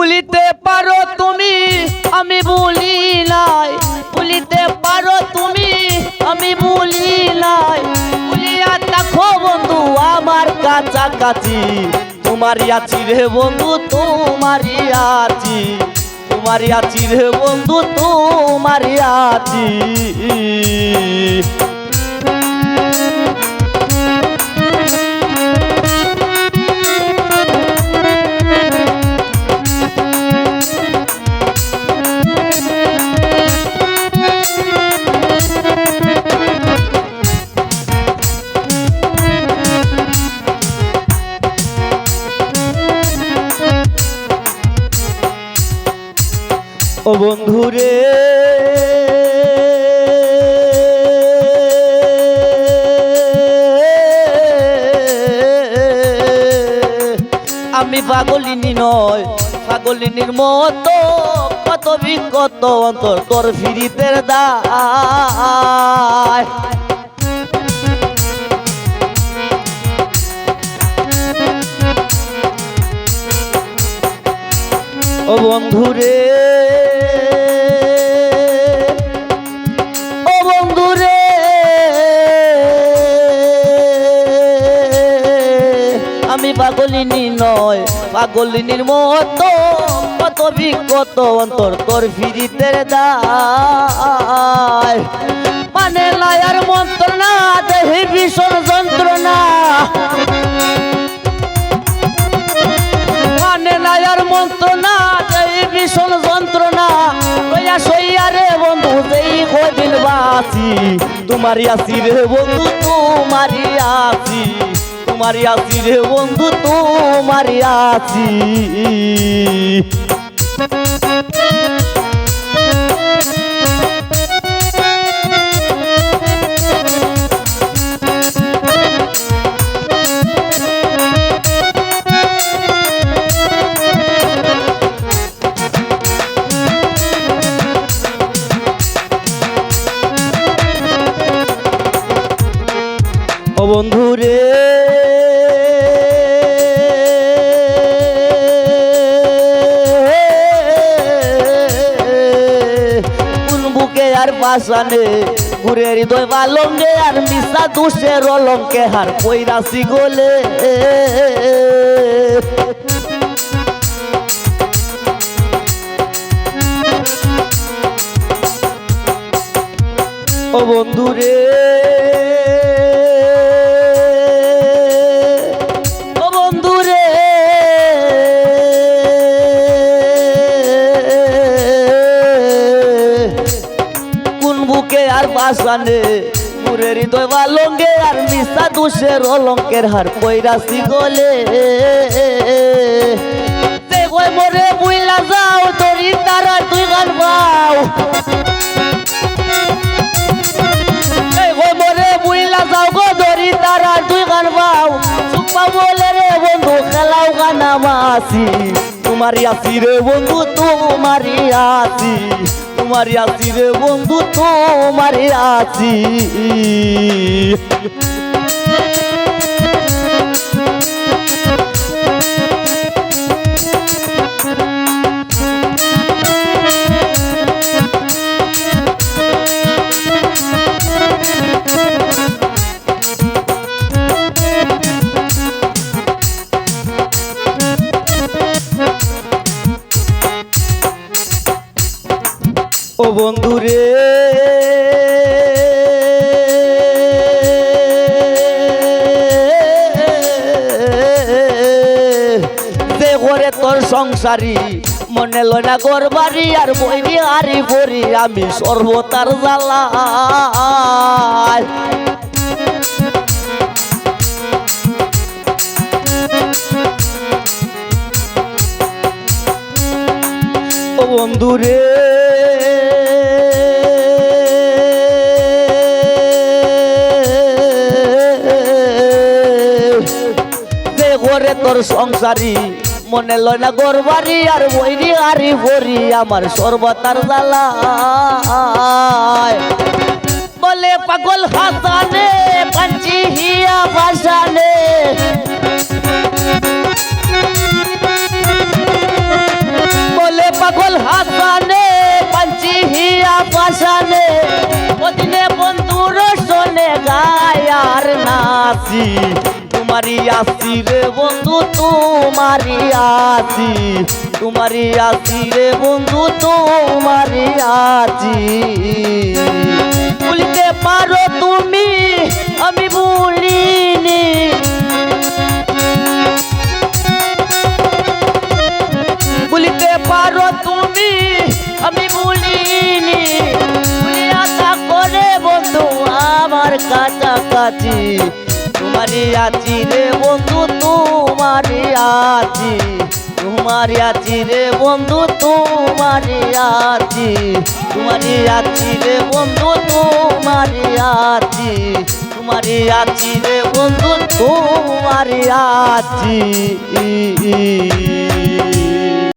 বলিতে পারো তুমি, আমি বলি নাই। বলিতে পারো তুমি, আমি বলি নাই। বলিয়া দেখো বন্ধু, আমার কাছাকাছি। তোমারই আছি রে বন্ধু, তোমারই আছি। তোমারই আছি রে বন্ধু, তোমারই আছি। ও বন্ধু রে আমি পাগলিনী নয়, পাগলিনীর মতো, কত বিকত অন্তর তোর ফিরিতের দায়। ও বন্ধু পাগলিনীর মতো কত বিকত অন্তর তোর ফিরিতের দায়। মানে লায়ার মন্ত্রণা দেহি ভীষণ যন্ত্রণা। মানে নায়ার মন্ত্রণা এই ভীষণ যন্ত্রণা। কইয়া সইয়া রে বন্ধু, যেই কদিন বাসি তোমারই আসি রে বন্ধু, তোমারই আসি তোমারই আছি রে বন্ধু তোমারই আসি আর পাশানে ঘুরে হৃদয় বালঙ্গে আর মিশা দুষের অলঙ্কে হার পৈরাসি গোলে ও বন্ধু আর বাসানে পুরে হৃদয় বালঙ্গে আর মিশা দুষের অলঙ্কের হার পৈরাসি গলে মরে বুইলা যাও, তোরি তারা তুই গান পাও মরে বুইলা গান তোমারি আসি রে বন্ধু তোমারি আসি তোমারি আসি রে বন্ধু তোমারি আসি ও বন্ধু রে। যে তোর সংসারী, মনে লয় না গর বাড়ি আর বইনি হারি ভরি আমি সর্বতার জ্বালা ও করে তোর সংসারি। মনে লয় না গরবারি আর বৈরি আরি বরি আমার সর্বতার জ্বালা বলে পাগল হাসানে, পাঞ্চি হিয়া ভাসানে। বলে পাগল হাসানে, পাঞ্চি হিয়া ভাসানে। ওদিনে বন্ধুর শোনে গায়ার নাচি। তোমারি আসি রে বন্ধু তোমারি আসি তোমারি আসি রে বন্ধু তোমারি আসি ভুলতে পারো তুমি, আমি ভুলিনি। ভুলিতে পারো তুমি, আমি ভুলিনি। ভুলি আশা করে বন্ধু, আমার কাছাকাছি। তোমারই আছি রে বন্ধু, তোমারি আছি। তোমারি আছি রে বন্ধু, তোমারি আছি। তোমারি আছি রে বন্ধু, তোমারি আছি। তোমারি আছি রে বন্ধু, তোমারি আছি।